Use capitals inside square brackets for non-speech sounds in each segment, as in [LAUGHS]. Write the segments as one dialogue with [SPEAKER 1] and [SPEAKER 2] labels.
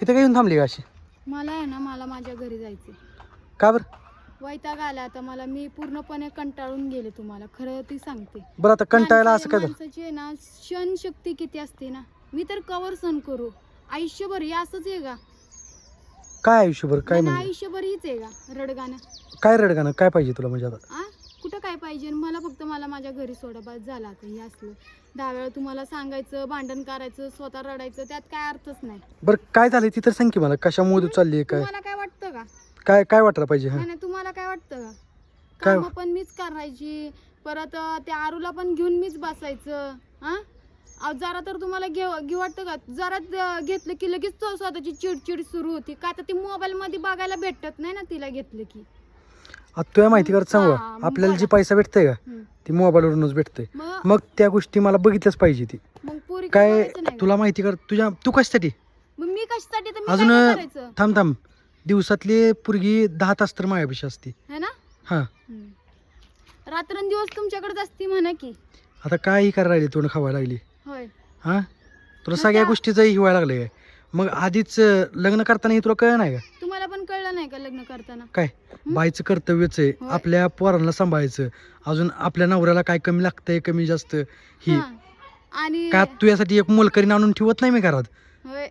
[SPEAKER 1] इथं काय येऊन थांबली का अशी?
[SPEAKER 2] मला आहे ना मला माझ्या घरी जायचे
[SPEAKER 1] का बरं?
[SPEAKER 2] वैताग आला आता मला. मी पूर्णपणे कंटाळून गेले तुम्हाला. खरं ती सांगते.
[SPEAKER 1] बरं आता कंटाळायला असं काय झालं?
[SPEAKER 2] माणसाची आहे ना क्षण शक्ती किती असते ना मी तर कवर सण करू. आयुष्यभर हे असंच आहे का?
[SPEAKER 1] काय आयुष्यभर? काय
[SPEAKER 2] मला
[SPEAKER 1] म्हणजे?
[SPEAKER 2] आयुष्यभर हीच आहे का रडगाणं?
[SPEAKER 1] काय रडगाणं? काय पाहिजे तुला म्हणजे आता?
[SPEAKER 2] आ? कुठं काय पाहिजे? मला फक्त मला माझ्या घरी सोडा बस झाला आता हे असलं. दहा वेळा तुम्हाला सांगायचं भांडण करायचं स्वतः रडायचं त्यात काय अर्थच नाही.
[SPEAKER 1] बरं काय झालं ती तर सांग की मला कशामुळे चालली काय?
[SPEAKER 2] तुम्हाला काय वाटतं का?
[SPEAKER 1] काय काय वाटायला पाहिजे हा?
[SPEAKER 2] नाही नाही, तुम्हाला काय वाटतं का?
[SPEAKER 1] काय?
[SPEAKER 2] काम पण मीच करायची परत अं, त्या आरूला पण घेऊन मीच बसायचं हा? अहो, जरा तर तुम्हाला घेऊ घेऊ वाटतं का? जरा घेतलं की लगेच तो स्वतःची चिडचिड सुरू होती. का तर ती मोबाईल मध्ये बघायला भेटत नाही ना तिला घेतलं की.
[SPEAKER 1] आता तुला माहिती करत सांगू
[SPEAKER 2] हा, मग
[SPEAKER 1] आपल्याला जी. पैसा भेटतंय का?
[SPEAKER 2] हम्म.
[SPEAKER 1] ती मोबाईलवरूनच भेटतंय.
[SPEAKER 2] मग?
[SPEAKER 1] मग त्या गोष्टी मला बघितल्याच पाहिजे ती.
[SPEAKER 2] मग पुरी
[SPEAKER 1] काय तुला माहिती कर तुझ्या तू कशासाठी?
[SPEAKER 2] मग मी कशासाठी? तर मी
[SPEAKER 1] अजून
[SPEAKER 2] काय करायचं?
[SPEAKER 1] थांब थांब. दिवसातली पुरगी दहा तास तर मायापेक्षा असते.
[SPEAKER 2] है ना?
[SPEAKER 1] हा.
[SPEAKER 2] हम्म. रात्रंदिवस तुमच्याकडेच असती म्हणा की.
[SPEAKER 1] आता काय ही करायला लागली तोंड खावायला लागली.
[SPEAKER 2] होय.
[SPEAKER 1] हा? तुला
[SPEAKER 2] मग
[SPEAKER 1] सगळ्या
[SPEAKER 2] त्या-
[SPEAKER 1] गोष्टीचं ही व्हायला लागलंय काय? मग आधीच अं, लग्न करताना हे तुला कळ नाही का?
[SPEAKER 2] नाही का लग्न करताना?
[SPEAKER 1] काय? बाईचं कर्तव्यच आहे.
[SPEAKER 2] होय.
[SPEAKER 1] आपल्या पोरांना सांभाळायचं. अजून आपल्या नवऱ्याला काय कमी लागतंय कमी जास्त ही.
[SPEAKER 2] हा. आणि
[SPEAKER 1] का तू यासाठी एक मोलकरीने आणून ठेवत नाही मी घरात?
[SPEAKER 2] होय.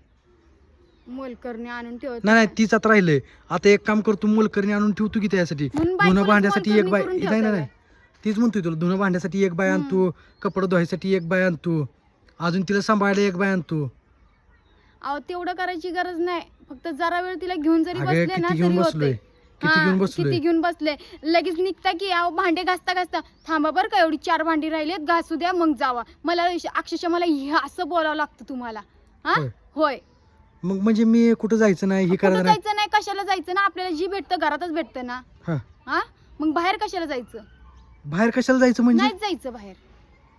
[SPEAKER 2] मोलकरणी आणून ठेवत
[SPEAKER 1] नाही नाही तीच आता राहिलंय. आता एक काम करतो मोलकरीने आणून ठेवतो की त्यासाठी
[SPEAKER 2] म्हणून
[SPEAKER 1] धुणं
[SPEAKER 2] बायकोलाच
[SPEAKER 1] भांड्यासाठी एक
[SPEAKER 2] मोलकरणी
[SPEAKER 1] बाय
[SPEAKER 2] करून
[SPEAKER 1] नाही नाही
[SPEAKER 2] ठेवता
[SPEAKER 1] नाही. तीच म्हणतोय तुला धुणं भांड्यासाठी एक बाय. आणतो कपडे धुवायसाठी एक बाय आणतो. अजून तिला सांभाळायला एक बाय आणतो.
[SPEAKER 2] अहो तेवढं करायची गरज नाही. फक्त जरा वेळ तिला घेऊन जरी
[SPEAKER 1] अगं
[SPEAKER 2] बसले ना
[SPEAKER 1] किती
[SPEAKER 2] तरी
[SPEAKER 1] घेऊन
[SPEAKER 2] होते.
[SPEAKER 1] किती घेऊन बसलोय?
[SPEAKER 2] किती घेऊन बसले. लगेच निघता की अहो भांडे घासता घासता. थांबा बरं का एवढी चार भांडी राहिलेत घासू द्या मग जावा. मला अक्षरशः मला हे असं बोलावं लागतं तुम्हाला. हा?
[SPEAKER 1] होय.
[SPEAKER 2] होय.
[SPEAKER 1] मग म्हणजे मी कुठं जायचं नाही हे
[SPEAKER 2] कुठं
[SPEAKER 1] करायचं नाही
[SPEAKER 2] जायचं नाही कशाला जायचं ना आपल्याला जी भेटतं घरातच भेटतं ना.
[SPEAKER 1] हा.
[SPEAKER 2] हा? मग बाहेर कशाला जायचं?
[SPEAKER 1] बाहेर कशाला जायचं म्हणजे?
[SPEAKER 2] नाहीच जायचं बाहेर.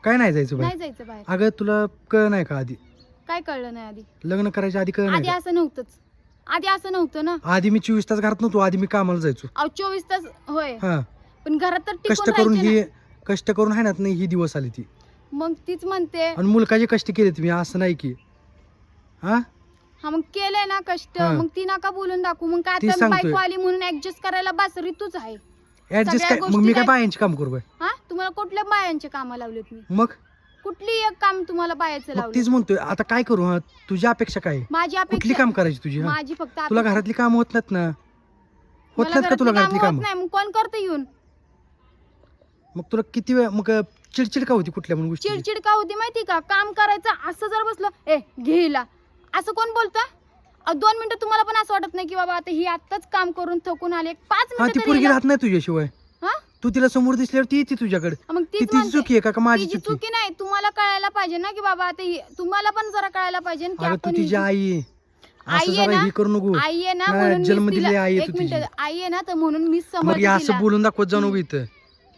[SPEAKER 1] काय नाही जायचं बाहेर?
[SPEAKER 2] नाही जायचं बाहेर.
[SPEAKER 1] अगं तुला कळ नाही का आधी?
[SPEAKER 2] काय कळलं नाही आधी?
[SPEAKER 1] लग्न करायच्या आधी कळ नाही
[SPEAKER 2] आधी
[SPEAKER 1] का?
[SPEAKER 2] असं नव्हतंच. आधी असं नव्हतं ना.
[SPEAKER 1] आधी मी चोवीस तास घरात नव्हतो आधी मी कामाला जायचो.
[SPEAKER 2] अहो चोवीस तास होय.
[SPEAKER 1] हा.
[SPEAKER 2] पण घरात तर
[SPEAKER 1] कष्ट
[SPEAKER 2] टिकून
[SPEAKER 1] करून
[SPEAKER 2] राहायचे
[SPEAKER 1] ही कष्ट करून आहे ना नाही ही दिवस आली ती.
[SPEAKER 2] मग तीच म्हणते.
[SPEAKER 1] आणि मुलकाचे कष्ट केले तुम्ही असं नाही की. हा?
[SPEAKER 2] हा मग केलंय ना कष्ट.
[SPEAKER 1] हा.
[SPEAKER 2] मग ती नका बोलून दाखवू. मग काय
[SPEAKER 1] ती
[SPEAKER 2] आता
[SPEAKER 1] सांगतोय.
[SPEAKER 2] बायको आली म्हणून ऍडजस्ट करायला बस ऋतूच आहे.
[SPEAKER 1] ऍडजस्ट
[SPEAKER 2] सगळ्या
[SPEAKER 1] काय? मग
[SPEAKER 2] गोष्टी
[SPEAKER 1] मी काय
[SPEAKER 2] काय-
[SPEAKER 1] बायांचे काम करू
[SPEAKER 2] हा? तुम्हाला कुठल्या बायांचे कामं लावलेत मी?
[SPEAKER 1] मग?
[SPEAKER 2] कुठली एक काम तुम्हाला बायाचं
[SPEAKER 1] मग
[SPEAKER 2] लावलं?
[SPEAKER 1] तीच म्हणतोय आता काय करू हा? तुझ्या अपेक्षा काय? आहे?
[SPEAKER 2] माझी
[SPEAKER 1] कुठली
[SPEAKER 2] अपेक्षा
[SPEAKER 1] काम करायची तुझी हा?
[SPEAKER 2] माझी फक्त
[SPEAKER 1] तुला
[SPEAKER 2] अपेक्षा-
[SPEAKER 1] घरातली काम होत नाहीत ना? होत
[SPEAKER 2] मला
[SPEAKER 1] नाहीत का तुला
[SPEAKER 2] घरातली
[SPEAKER 1] घरातली
[SPEAKER 2] कामं नाही मग कोण करतं येऊन?
[SPEAKER 1] मग तुला किती वेळ मग चिडचिड का होती कुठल्या पण गोष्टी
[SPEAKER 2] चिडचिड का होती माहिती का? काम करायचं असं जर बसलं ए घेला असं कोण बोलतं? दोन मिनिटं तुम्हाला पण असं वाटत नाही की बाबा आता ही आत्ताच काम करून थकून आले पाच
[SPEAKER 1] हा ती
[SPEAKER 2] मिनिटं तरी
[SPEAKER 1] पोरगी
[SPEAKER 2] हिला-
[SPEAKER 1] राहत नाही तुझ्याशिवाय? तू तिला समोर दिसल्यावर ती येते तुझ्याकडे
[SPEAKER 2] मग
[SPEAKER 1] ती
[SPEAKER 2] तीच
[SPEAKER 1] तिची
[SPEAKER 2] म्हणते.
[SPEAKER 1] चुकी आहे का का माझी
[SPEAKER 2] तिची
[SPEAKER 1] चुकी
[SPEAKER 2] चुकी नाही तुम्हाला कळायला पाहिजे ना की बाबा आता ही- तुम्हाला पण जरा कळायला पाहिजे ना की
[SPEAKER 1] अगं तू
[SPEAKER 2] आपण
[SPEAKER 1] तिची
[SPEAKER 2] ही-
[SPEAKER 1] आई आहे.
[SPEAKER 2] आई
[SPEAKER 1] असं
[SPEAKER 2] आहे
[SPEAKER 1] जरा
[SPEAKER 2] ना?
[SPEAKER 1] हे करू नको
[SPEAKER 2] आई आहे ना म्हणून
[SPEAKER 1] जन्म दिलेली
[SPEAKER 2] तिला-
[SPEAKER 1] आई आहे
[SPEAKER 2] एक
[SPEAKER 1] तू
[SPEAKER 2] मिनिट. आई आहे ना तर म्हणून मीच
[SPEAKER 1] मग हे असं. बोलून दाखवत जाऊ नको
[SPEAKER 2] हम्म.
[SPEAKER 1] इथं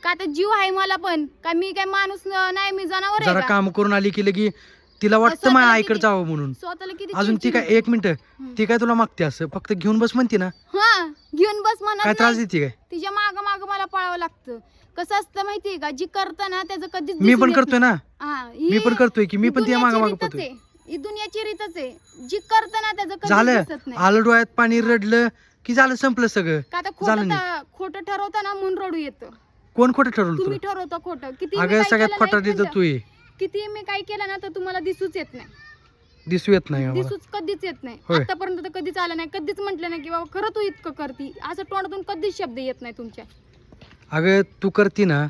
[SPEAKER 2] का तर जीव आहे मला पण का मी काय माणूस न- नाही मी जनावर आहे
[SPEAKER 1] जरा
[SPEAKER 2] का?
[SPEAKER 1] काम करून आली की लगी तिला वाटतं माझ्या आईकडे जावं म्हणून.
[SPEAKER 2] स्वतःला किती
[SPEAKER 1] अजून ती काय. एक मिनिट. ती काय तुला मागते असं? फक्त घेऊन बस म्हणते ना.
[SPEAKER 2] हा घेऊन बस
[SPEAKER 1] काय त्रास. देते काय?
[SPEAKER 2] तिच्या माग माग मला पळावं लागतं. कसं असतं माहितीये का? जी करतं ना त्याचं कधीच
[SPEAKER 1] मी
[SPEAKER 2] दिसून
[SPEAKER 1] पण
[SPEAKER 2] येत
[SPEAKER 1] करतोय ना
[SPEAKER 2] नाही. हा, ही-
[SPEAKER 1] मी पण करतोय की मी पण तिच्यामागे
[SPEAKER 2] दुनियाची
[SPEAKER 1] मागे
[SPEAKER 2] रीतच
[SPEAKER 1] पळतोय.
[SPEAKER 2] आहे. ही दुनियाची रीतच आहे. जी करतं ना त्याचं कधीच
[SPEAKER 1] झालं.
[SPEAKER 2] दिसत नाही.
[SPEAKER 1] आलं डोळ्यात पाणी रडलं की झालं संपलं सगळं.
[SPEAKER 2] का तर
[SPEAKER 1] झालं
[SPEAKER 2] खोटं
[SPEAKER 1] नाही.
[SPEAKER 2] ता- खोटं ठरवतं ना म्हणून रडू येतं.
[SPEAKER 1] कोण खोटं ठरवलं
[SPEAKER 2] तुम्ही
[SPEAKER 1] तुला?
[SPEAKER 2] ठरवता खोटं. किती
[SPEAKER 1] अगं सगळ्यात खोटा देतो. तू ये.
[SPEAKER 2] किती मी काय केलं ना तर तुम्हाला दिसूच येत नाही.
[SPEAKER 1] दिसू येत नाही आम्हाला.
[SPEAKER 2] दिसूच कधीच येत नाही.
[SPEAKER 1] होय.
[SPEAKER 2] आतापर्यंत तर कधीच आलं नाही कधीच म्हटलं नाही की बाबा खरं तू इतकं करती. असं तोंडातून कधीच शब्द येत नाही तुमच्या.
[SPEAKER 1] अगं तू करती ना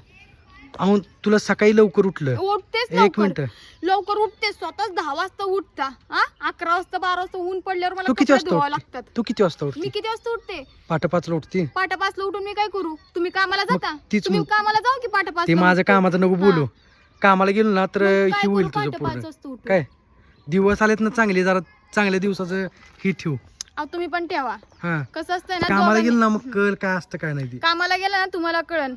[SPEAKER 1] अहो तुला सकाळी लवकर उठलं.
[SPEAKER 2] उठतेच
[SPEAKER 1] एक मिनिट.
[SPEAKER 2] लवकर उठते स्वतःच दहा वाजता उठता. हा? अकरा वाजता बारा वाजता ऊन पडल्यावर मला
[SPEAKER 1] तू किती
[SPEAKER 2] कपडे
[SPEAKER 1] वाजता
[SPEAKER 2] धुवावे
[SPEAKER 1] उठते?
[SPEAKER 2] लागतात.
[SPEAKER 1] तू किती वाजता
[SPEAKER 2] मी
[SPEAKER 1] उठते
[SPEAKER 2] किती वाजता उठते?
[SPEAKER 1] पाठ पाचला उठते?
[SPEAKER 2] पाटा पाचला उठून मी काय करू? तुम्ही कामाला जाता?
[SPEAKER 1] तीच
[SPEAKER 2] तुम्ही कामाला जाऊ की पाटा पाच
[SPEAKER 1] ते माझं कामाचं नको बोलू. कामाला गेलो ना तर ही होईल तुझं पूर्ण.
[SPEAKER 2] वाजता उठू
[SPEAKER 1] काय? दिवस आलेत ना चांगले जरा चांगल्या दिवसाचं ही ठेव.
[SPEAKER 2] अहो, तुम्ही पण ठेवा.
[SPEAKER 1] हा.
[SPEAKER 2] कसं असतंय ना
[SPEAKER 1] कामाला
[SPEAKER 2] दोघांनी-
[SPEAKER 1] गेलो ना मग कळ काय असतं काय नाही ते.
[SPEAKER 2] कामाला गेला ना तुम्हाला कळन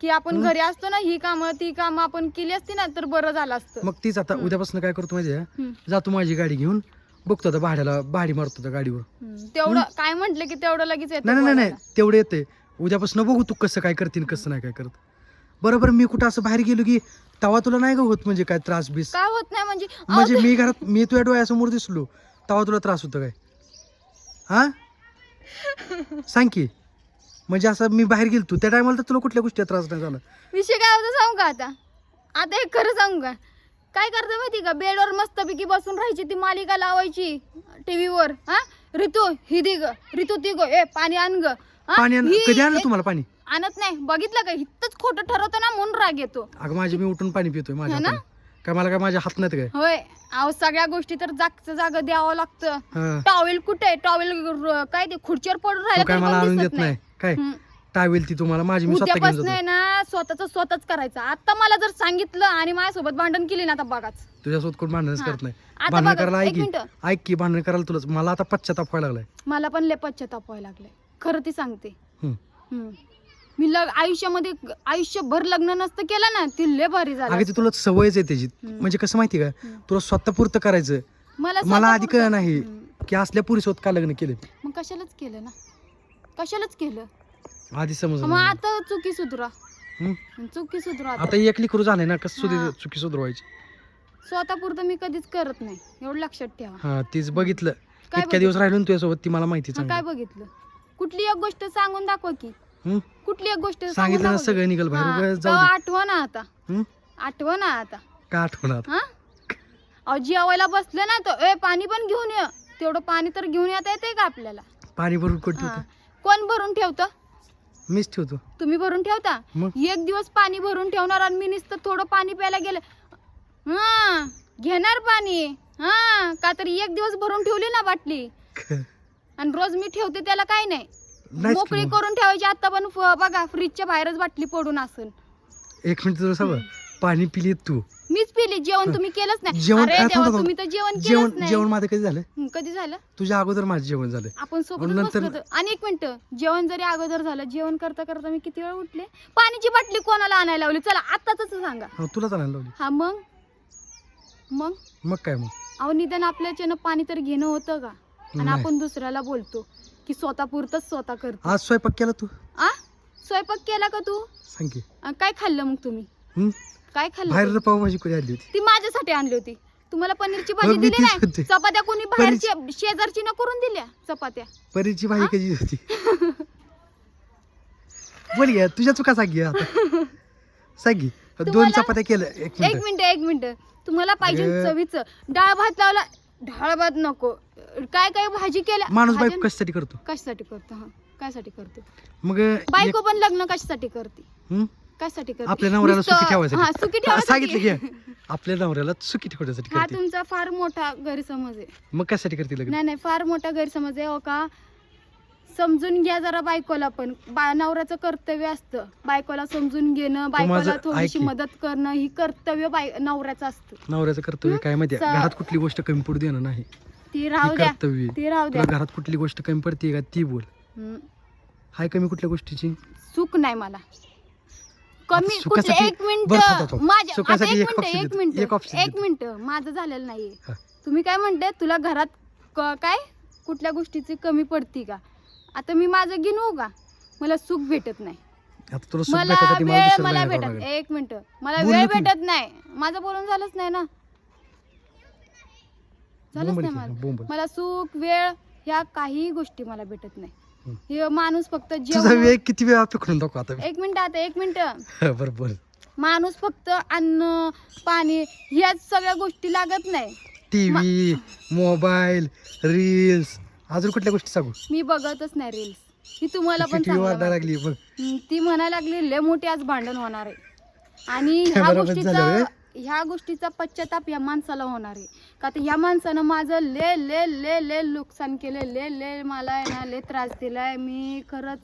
[SPEAKER 2] की आपण. घरी असतो ना ही कामं ती कामं आपण केली असती ना तर बरं झालं असतं.
[SPEAKER 1] मग तीच आता. उद्यापासून काय करतो माहिती आहे?
[SPEAKER 2] हम्म.
[SPEAKER 1] जातो माझी गाडी घेऊन बघतो आता भाड्याला भाडी मारतो त्या गाडीवर.
[SPEAKER 2] हम्म. तेवढं काय म्हंटल की तेवढं लगेच येतं
[SPEAKER 1] नाही नाही नाही
[SPEAKER 2] बोलायला.
[SPEAKER 1] तेवढे येते उद्यापासून बघू तू कसं काय करतील कसं नाही काय करत. बरोबर मी कुठं असं बाहेर गेलो की तवा तुला नाही का होत म्हणजे काय त्रास बीस?
[SPEAKER 2] काय होत नाही म्हणजे? अहो,
[SPEAKER 1] म्हणजे
[SPEAKER 2] ते-
[SPEAKER 1] मी घरात मी तुझ्या डोळ्यासमोर दिसलो तवा तुला त्रास होतो काय? हा? सांग की. म्हणजे असं मी बाहेर गेलतो त्या टायमाला तर तुला कुठल्या गोष्टी त्रास नाही झाला?
[SPEAKER 2] विषय काय होता सांगू का आता? आता एक खरं सांगू का? काय करतं माहिती का? बेडवर मस्तपैकी बसून राहायची ती मालिका लावायची टीव्हीवर हा? ऋतू ही दि ग. ऋतू ती ग. ए पाणी आण ग. हा?
[SPEAKER 1] पाणी आण-
[SPEAKER 2] ही-
[SPEAKER 1] कधी आणलं तुम्हाला पाणी?
[SPEAKER 2] आणत नाही. बघितलं का? इथंच खोटं ठरवतं ना म्हणून राग येतो.
[SPEAKER 1] अगं माझी मी उठून पाणी पितोय माझ्या
[SPEAKER 2] है ना?
[SPEAKER 1] हाताने. काय मला काय माझ्या हात नाहीत काय?
[SPEAKER 2] होय. अहो सगळ्या गोष्टी तर जागचं जाग द्यावं लागतं.
[SPEAKER 1] हा.
[SPEAKER 2] टॉवेल कुठे टॉवेल काय ते खुर्चीवर पडून
[SPEAKER 1] तो
[SPEAKER 2] राहिलं
[SPEAKER 1] काय
[SPEAKER 2] तरी
[SPEAKER 1] मला
[SPEAKER 2] पण
[SPEAKER 1] आणून
[SPEAKER 2] दिसत
[SPEAKER 1] देत नाही. काय?
[SPEAKER 2] हम्म.
[SPEAKER 1] टावेल ती तुम्हाला? माझी मी स्वतः घेऊन
[SPEAKER 2] उद्यापासून आहे
[SPEAKER 1] जातो
[SPEAKER 2] ना स्वतःच स्वतःच करायचं. आता मला जर सांगितलं आणि माझ्यासोबत भांडण केली ना आता बघाच.
[SPEAKER 1] तुझ्यासोबत कोण भांडणच
[SPEAKER 2] हा.
[SPEAKER 1] करत नाही.
[SPEAKER 2] आता
[SPEAKER 1] भांडण
[SPEAKER 2] बघा,
[SPEAKER 1] करायला ऐक
[SPEAKER 2] एक
[SPEAKER 1] की.
[SPEAKER 2] मिनिटं.
[SPEAKER 1] ऐक की भांडण करायला तुलाच. मला आता पश्चाताप व्हायला लागलाय.
[SPEAKER 2] मला पण लय पश्चाताप व्हायला लागलाय. खरं ती सांगते.
[SPEAKER 1] हम्म.
[SPEAKER 2] हम्म. मी लग आयुष्यामध्ये आयुष्यभर लग्न नसतं केलं ना ती लय भारी झालं
[SPEAKER 1] अगं ती तुला सवयच आहे त्याची.
[SPEAKER 2] हम्म.
[SPEAKER 1] म्हणजे कसं माहिती का?
[SPEAKER 2] हम्म.
[SPEAKER 1] तुला स्वतः पुरतं करायचं.
[SPEAKER 2] मला
[SPEAKER 1] मला
[SPEAKER 2] स्वतः
[SPEAKER 1] आधी
[SPEAKER 2] पुरतं-
[SPEAKER 1] कळ नाही
[SPEAKER 2] हम्म.
[SPEAKER 1] की असल्या पुरीसोबत का लग्न केले.
[SPEAKER 2] मग कशालाच केलं ना? कशालाच केलं?
[SPEAKER 1] आधी समज
[SPEAKER 2] मग आता चुकी सुधरा. चुकी सुधरा आता.
[SPEAKER 1] आता एक लिकरू झालंय ना कसं सुधी. चुकी सुधरवायची?
[SPEAKER 2] स्वतः पुरतं मी कधीच करत नाही. एवढं लक्षात ठेवा.
[SPEAKER 1] हा तीच बघितलं.
[SPEAKER 2] काय
[SPEAKER 1] इतक्या दिवस राहिलो ना तुझ्यासोबत ती मला माहिती
[SPEAKER 2] काय बघितलं? कुठली एक गोष्ट सांगून दाखवा की? कुठली एक गोष्ट
[SPEAKER 1] सांगितलं ना. सगळं निघल बाहेर उगाच जाऊ
[SPEAKER 2] तेव्हा
[SPEAKER 1] दे.
[SPEAKER 2] आठवा ना आता.
[SPEAKER 1] हम्म?
[SPEAKER 2] आठवा ना आता.
[SPEAKER 1] का आठवणार
[SPEAKER 2] हा? अहो जेवायला बसले ना तर ए पाणी पण घेऊन ये. तेवढं पाणी तर घेऊन येता येते का आपल्याला?
[SPEAKER 1] पाणी भरून कोण
[SPEAKER 2] भरून ठेवतं?
[SPEAKER 1] मीच ठेवतो.
[SPEAKER 2] तुम्ही भरून ठेवता?
[SPEAKER 1] मग?
[SPEAKER 2] एक दिवस पाणी भरून ठेवणार आणि मी नुसतं थोडं पाणी प्यायला गेलं. हा घेणार पाणी. हा का तर एक दिवस भरून ठेवली ना बाटली? आणि रोज मी ठेवते त्याला काय नाही.
[SPEAKER 1] नाहीच
[SPEAKER 2] मोकळी. करून ठेवायची आता पण फ- बघा फ्रीजच्या बाहेरच बाटली पडून असेल.
[SPEAKER 1] एक मिनिट तुला सांग पाणी पिली तू.
[SPEAKER 2] मीच पिली जेवण तुम्ही केलंच नाही.
[SPEAKER 1] जेवण
[SPEAKER 2] अरे
[SPEAKER 1] काय
[SPEAKER 2] देवा
[SPEAKER 1] थांबा,
[SPEAKER 2] तुम्ही तर जेवण
[SPEAKER 1] जेवण
[SPEAKER 2] केलंच नाही.
[SPEAKER 1] जेवण माझं कधी झालं?
[SPEAKER 2] हं, कधी झालं?
[SPEAKER 1] तुझ्या अगोदर माझं जेवण झालं.
[SPEAKER 2] आपण सोबत
[SPEAKER 1] नंतर-
[SPEAKER 2] बसलो होतो. आणि एक मिनिट जेवण जरी अगोदर झालं जेवण करता करता मी किती वेळ उठले? पाण्याची बाटली कोणाला आणायला लावली? चला आताच सांगा.
[SPEAKER 1] हा तुला आणायला लावली.
[SPEAKER 2] हा मग? मग?
[SPEAKER 1] मग काय मग?
[SPEAKER 2] अहो निदान आपल्याच्यानं पाणी तर घेणं होतं का? आणि
[SPEAKER 1] नाही.
[SPEAKER 2] आपण दुसऱ्याला बोलतो की स्वतः पुरतच स्वतः करतो.
[SPEAKER 1] आज स्वयंपाक केला तू?
[SPEAKER 2] आ? स्वयंपाक केला का तू?
[SPEAKER 1] सांग की.
[SPEAKER 2] काय खाल्लं मग तुम्ही? काय खाल्लं
[SPEAKER 1] बाहेर? पावभाजी कोणी आणली होती?
[SPEAKER 2] ती माझ्यासाठी आणली होती. तुम्हाला पनीरची भाजी
[SPEAKER 1] मग मी
[SPEAKER 2] दिली
[SPEAKER 1] तीच
[SPEAKER 2] नाही. चपात्या कोणी बाहेरच्या शेजारची न करून दिल्या चपात्या?
[SPEAKER 1] परीची भाजी कधी होती? [LAUGHS] बोल घ्या तुझ्या चुका सांग घ्या आता सांग दोन
[SPEAKER 2] तुम्हाला-
[SPEAKER 1] चपात्या केलं एक
[SPEAKER 2] एक
[SPEAKER 1] मिनिट.
[SPEAKER 2] मिनिट एक मिनिट. तुम्हाला पाहिजे
[SPEAKER 1] अगं.
[SPEAKER 2] चवीचं. डाळ भात लावला डाळ भात नको. काय काय भाजी केल्या?
[SPEAKER 1] माणूस
[SPEAKER 2] भाज्या-
[SPEAKER 1] बायको कशासाठी करतो?
[SPEAKER 2] कशासाठी करतो हा? कशासाठी करतो?
[SPEAKER 1] मग एक-
[SPEAKER 2] बायको पण लग्न कशासाठी करते? कशासाठी करते?
[SPEAKER 1] आपल्या नवऱ्याला
[SPEAKER 2] नुसतं-
[SPEAKER 1] सुखी
[SPEAKER 2] हा
[SPEAKER 1] ठेवायसाठी
[SPEAKER 2] सुखी ठेवायसाठी.
[SPEAKER 1] सांगितलं की आपल्या नवऱ्याला सुखी ठेवण्यासाठी
[SPEAKER 2] हा
[SPEAKER 1] करते.
[SPEAKER 2] तुमचा फार मोठा गैरसमज आहे.
[SPEAKER 1] मग कशासाठी करते लग्न
[SPEAKER 2] नाही नाही फार मोठा गैरसमज आहे हो का? समजून घ्या जरा बायकोला पण. बा नवऱ्याचं कर्तव्य असतं. बायकोला समजून घेणं बायकोला
[SPEAKER 1] माझं-
[SPEAKER 2] थोडीशी
[SPEAKER 1] ऐक की.
[SPEAKER 2] मदत करणं ही कर्तव्य बाय नवऱ्याचं असतं.
[SPEAKER 1] नवऱ्याचं कर्तव्य काय माहिती
[SPEAKER 2] स-
[SPEAKER 1] घरात कुठली गोष्ट कमी पडू देणं नाही.
[SPEAKER 2] ती राहू द्या.
[SPEAKER 1] कर्तव्य
[SPEAKER 2] ती राहू द्या.
[SPEAKER 1] तुला घरात कुठली गोष्ट कमी पडते का ती बोल.
[SPEAKER 2] हम्म.
[SPEAKER 1] हाय कमी कुठल्या गोष्टीची?
[SPEAKER 2] सुख नाही मला. कमी
[SPEAKER 1] आता
[SPEAKER 2] कुठले
[SPEAKER 1] सुखासाठी-
[SPEAKER 2] एक मिनिट
[SPEAKER 1] बरं, थांब, थांब.
[SPEAKER 2] माझ्या आता
[SPEAKER 1] सुखासाठी
[SPEAKER 2] एक
[SPEAKER 1] एक
[SPEAKER 2] मिनिट एक
[SPEAKER 1] देतो.
[SPEAKER 2] मिनिट
[SPEAKER 1] एक option
[SPEAKER 2] एक
[SPEAKER 1] देतो.
[SPEAKER 2] मिनिट माझं झालेलं नाहीये
[SPEAKER 1] हा.
[SPEAKER 2] तुम्ही काय म्हणते तुला घरात क- काय कुठल्या गोष्टीची कमी पडती का आता मी माझं गिनू का मला सुख भेटत नाही
[SPEAKER 1] आता तुला सुख
[SPEAKER 2] मला
[SPEAKER 1] भेटायसाठी मला
[SPEAKER 2] वेळ
[SPEAKER 1] दुसरं
[SPEAKER 2] मला
[SPEAKER 1] करावं
[SPEAKER 2] भेटत
[SPEAKER 1] लागेल.
[SPEAKER 2] एक मिनिट मला
[SPEAKER 1] बोल
[SPEAKER 2] वेळ
[SPEAKER 1] तू.
[SPEAKER 2] भेटत नाही माझं बोलून झालंच नाही ना झालंच
[SPEAKER 1] बोंबल
[SPEAKER 2] नाही
[SPEAKER 1] की,
[SPEAKER 2] माझं
[SPEAKER 1] बोंबल.
[SPEAKER 2] मला सुख वेळ ह्या काही गोष्टी मला भेटत नाही. हे माणूस फक्त
[SPEAKER 1] तुझा
[SPEAKER 2] जेवण
[SPEAKER 1] वेळ किती वेळा दाखव आता
[SPEAKER 2] एक मिनिट आता एक मिनिट. [LAUGHS]
[SPEAKER 1] बरं बोल
[SPEAKER 2] माणूस फक्त अन्न पाणी ह्याच सगळ्या गोष्टी लागत नाही.
[SPEAKER 1] TV mobile reels. अजून कुठल्या गोष्टी सांगू?
[SPEAKER 2] मी बघतच नाही रील्स. ही तुम्हाला पण
[SPEAKER 1] टीव्ही
[SPEAKER 2] चांगलं
[SPEAKER 1] वाढायला
[SPEAKER 2] माहिती.
[SPEAKER 1] लागली बघ.
[SPEAKER 2] हम्म, ती म्हणायला लागली लय मोठी आज भांडण होणार आहे. आणि [LAUGHS] ह्या
[SPEAKER 1] बरोबर झालं
[SPEAKER 2] गोष्टीचा
[SPEAKER 1] रे.
[SPEAKER 2] ह्या गोष्टीचा पश्चाताप या माणसाला होणार आहे. का तर ह्या माणसानं माझं ले ले ले ले नुकसान केलं ले ले मला आहे ना ले त्रास दिलाय. मी खरंच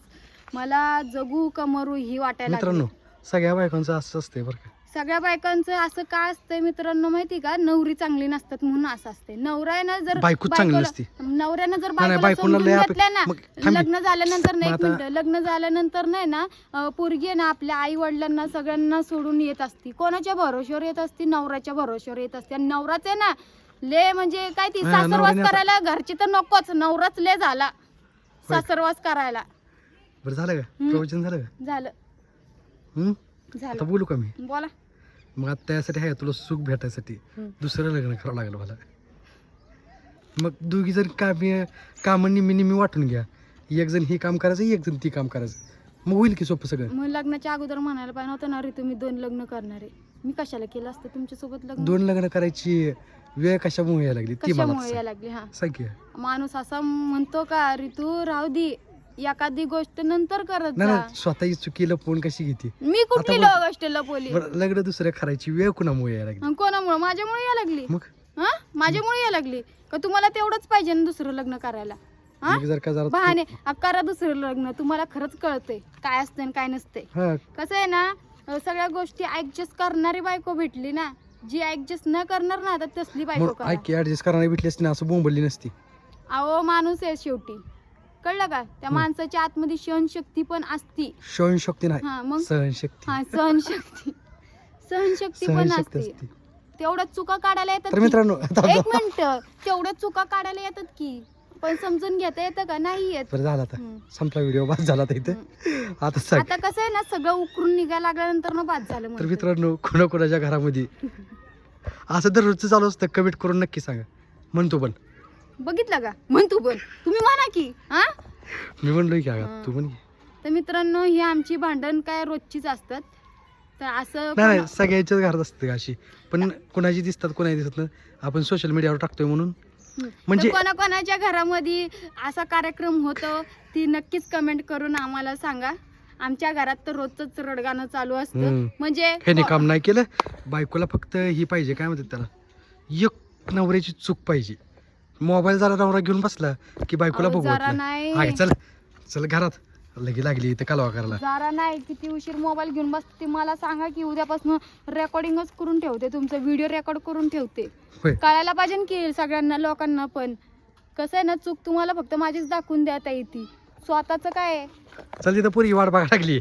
[SPEAKER 2] मला जगू का मरू ही वाटायला लागली.
[SPEAKER 1] मित्रांनो सगळ्या बायकांचं असं असते बरं का.
[SPEAKER 2] सगळ्या बायकांचं असं काय असतंय मित्रांनो माहिती का? नवरी चांगली नसतात म्हणून असं असते नवरा आहे ना जर
[SPEAKER 1] बायकोच चांगली
[SPEAKER 2] बायकोला-
[SPEAKER 1] नसती.
[SPEAKER 2] नवऱ्यानं जर
[SPEAKER 1] नाही, नाही,
[SPEAKER 2] बायकोला
[SPEAKER 1] बायकोला
[SPEAKER 2] समजून
[SPEAKER 1] लय अपे-
[SPEAKER 2] घेतलं ना
[SPEAKER 1] मग थांब की.
[SPEAKER 2] लग्न झाल्यानंतर नाही एक
[SPEAKER 1] मग आता-
[SPEAKER 2] मिनिट लग्न झाल्यानंतर नाही ना अं, पोरगी आहे ना आपल्या आई वडिलांना सगळ्यांना सोडून येत असती. कोणाच्या भरोश्यावर येत असती? नवऱ्याच्या भरोश्यावर येत असते. आणि नवराच आहे ना ले म्हणजे काय ती
[SPEAKER 1] हा,
[SPEAKER 2] सासरवास
[SPEAKER 1] नवऱ्याने आता-
[SPEAKER 2] करायला घरची तर नकोच नवराच ले झाला. सासरवास करायला.
[SPEAKER 1] बरं झालं का?
[SPEAKER 2] हम्म.
[SPEAKER 1] प्रवचन झालं का?
[SPEAKER 2] झालं.
[SPEAKER 1] हम्म? आता
[SPEAKER 2] झालं
[SPEAKER 1] बोलू का मी?
[SPEAKER 2] बोला.
[SPEAKER 1] मग आता त्यासाठी आहे तुला सुख भेटायसाठी?
[SPEAKER 2] हम्म.
[SPEAKER 1] दुसरं लग्न करावं लागलं मला. मग दोघी जण काम कामं निम्मी निम्मी वाटून घ्या. एक जण हे काम करायचं एक जण ती काम करायचं. मग होईल की सोपं सगळं?
[SPEAKER 2] मग लग्नाच्या अगोदर म्हणायला पाहिजे नव्हतं ना रे तुम्ही दोन लग्न करणार. आहे मी कशाला केलं असतं तुमच्यासोबत लग्न?
[SPEAKER 1] दोन लग्न करायची वेळ कशामुळे यायला लागली? ती मला
[SPEAKER 2] कशामुळे
[SPEAKER 1] सांग.
[SPEAKER 2] या लागली हा.
[SPEAKER 1] सांग की.
[SPEAKER 2] माणूस असा म्हणतो का ऋतू राहू दे एखादी गोष्ट नंतर करत
[SPEAKER 1] नाही
[SPEAKER 2] जा.
[SPEAKER 1] नाही स्वतःची चुकी लपवून कशी घेते?
[SPEAKER 2] मी कुठली
[SPEAKER 1] आता
[SPEAKER 2] गोष्ट लपवली
[SPEAKER 1] बरं लग्न दुसऱ्या करायची वेळ कुणामुळे यायला लागली?
[SPEAKER 2] कोणामुळे? माझ्यामुळे या लागली.
[SPEAKER 1] मग?
[SPEAKER 2] हा? माझ्यामुळे या लागली. का तुम्हाला तेवढंच पाहिजे ना दुसरं लग्न करायला? हा?
[SPEAKER 1] मग जर का जरा
[SPEAKER 2] बहाने आ, करा दुसरं लग्न. तुम्हाला खरंच कळतंय. काय असतं आणि काय नसतंय.
[SPEAKER 1] हा.
[SPEAKER 2] कसं आहे ना अ, सगळ्या गोष्टी ऍडजस्ट करणारी बायको भेटली ना जी ऍडजस्ट न करणार ना तर तसली बायको
[SPEAKER 1] मग
[SPEAKER 2] करा.
[SPEAKER 1] ऐक ऍडजस्ट करायला भेटली असती ना असं बोंबली नसती.
[SPEAKER 2] अहो माणूस आहे शेवटी. कळलं का? त्या. माणसाच्या आतमध्ये सहनशक्ती पण असती.
[SPEAKER 1] सहनशक्ती नाही.
[SPEAKER 2] हा मग?
[SPEAKER 1] सहनशक्ती.
[SPEAKER 2] हा सहनशक्ती. सहनशक्ती पण
[SPEAKER 1] सहनशक्ती
[SPEAKER 2] असते.
[SPEAKER 1] असते.
[SPEAKER 2] तेवढ्या चुका काढायला येतात
[SPEAKER 1] तर
[SPEAKER 2] की.
[SPEAKER 1] मित्रांनो
[SPEAKER 2] एक मिनिट. तेवढ्या चुका काढायला येतात की. पण समजून घेता येतं का? नाही येत.
[SPEAKER 1] बरं झाला आता. संपला व्हिडिओ बस झाला आता इथे. आता सांग
[SPEAKER 2] आता कसं आहे ना सगळं उकरून निघायला लागल्यानंतर ना बाद झालं
[SPEAKER 1] तर
[SPEAKER 2] म्हणतात.
[SPEAKER 1] मित्रांनो कोणा कोणाच्या घरामध्ये? असं दररोजचं चालू असतं. कमेंट करून नक्की सांगा. म्हणतो पण.
[SPEAKER 2] बघितलं का? म्हण तू पण. तुम्ही म्हणा की हा?
[SPEAKER 1] मी म्हणलोय की अगं. तू म्हण
[SPEAKER 2] तर मित्रांनो ही आमची भांडण काय रोजचीच असतात. तर असं
[SPEAKER 1] नाही
[SPEAKER 2] कोणा-
[SPEAKER 1] सगळ्याच्याच घरात असते अशी. पण कोणाची दिसतात कोणाची दिसत नाही. आपण सोशल मीडियावर टाकतोय म्हणून. म्हणजे-
[SPEAKER 2] कोणाकोणाच्या घरामध्ये असा कार्यक्रम होतो ती नक्कीच कमेंट करून आम्हाला सांगा. आमच्या घरात तर रोजच रडगाणं चालू असतं. म्हणजे
[SPEAKER 1] ह्याने काम नाही केलं. बायकोला फक्त ही पाहिजे काय म्हणतात त्याला? एक नवऱ्याची चूक पाहिजे. मोबाईल जरा नवरा घेऊन बसला की बायकोला
[SPEAKER 2] जरा
[SPEAKER 1] नाही. चल. चल घरात. लगी लागली इथं कालवा करायला.
[SPEAKER 2] जरा नाही किती उशीर मोबाईल घेऊन बसते ते. मला सांगा की उद्यापासून रेकॉर्डिंगच करून ठेवते तुमचा व्हिडिओ रेकॉर्ड करून ठेवते.
[SPEAKER 1] होय.
[SPEAKER 2] कळायला पाहिजे की सगळ्यांना लोकांना पण. कसं आहे ना चूक तुम्हाला फक्त माझीच दाखवून द्या येते स्वतःच काय आहे?
[SPEAKER 1] चल तिथं पुरी वाट बघा लागली.